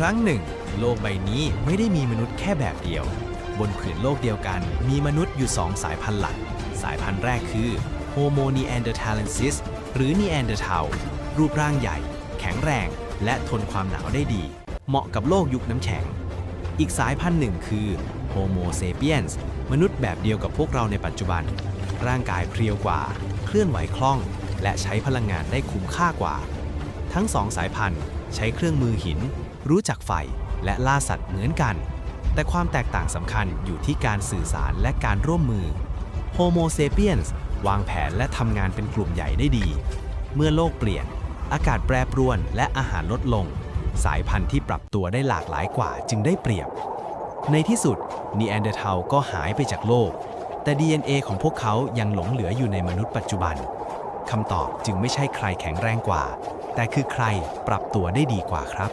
ครั้งหนึ่ง โลกใบนี้ไม่ได้มีมนุษย์แค่แบบเดียว บนผืนโลกเดียวกัน มีมนุษย์อยู่สองสายพันธุ์หลัก สายพันธุ์แรกคือ Homo neanderthalensis หรือ Neanderthal รูปร่างใหญ่ แข็งแรง และทนความหนาวได้ดี เหมาะกับโลกยุคน้ำแข็ง อีกสายพันธุ์หนึ่งคือ Homo sapiens มนุษย์แบบเดียวกับพวกเราในปัจจุบัน ร่างกายเพรียวกว่า เคลื่อนไหวคล่อง และใช้พลังงานได้คุ้มค่ากว่า ทั้งสองสายพันธุ์ ใช้เครื่องมือหิน รู้จักไฟ และล่าสัตว์เหมือนกัน แต่ความแตกต่างสำคัญอยู่ที่การสื่อสารและการร่วมมือ Homo sapiens วางแผนและทำงานเป็นกลุ่มใหญ่ได้ดี เมื่อโลกเปลี่ยน อากาศแปรปรวนและอาหารลดลง สายพันธุ์ที่ปรับตัวได้หลากหลายกว่าจึงได้เปรียบ ในที่สุดนีแอนเดอร์เทลก็หายไปจากโลก แต่ DNA ของพวกเขายังหลงเหลืออยู่ในมนุษย์ปัจจุบัน คำตอบจึงไม่ใช่ใครแข็งแรงกว่า แต่คือใครปรับตัวได้ดีกว่าครับ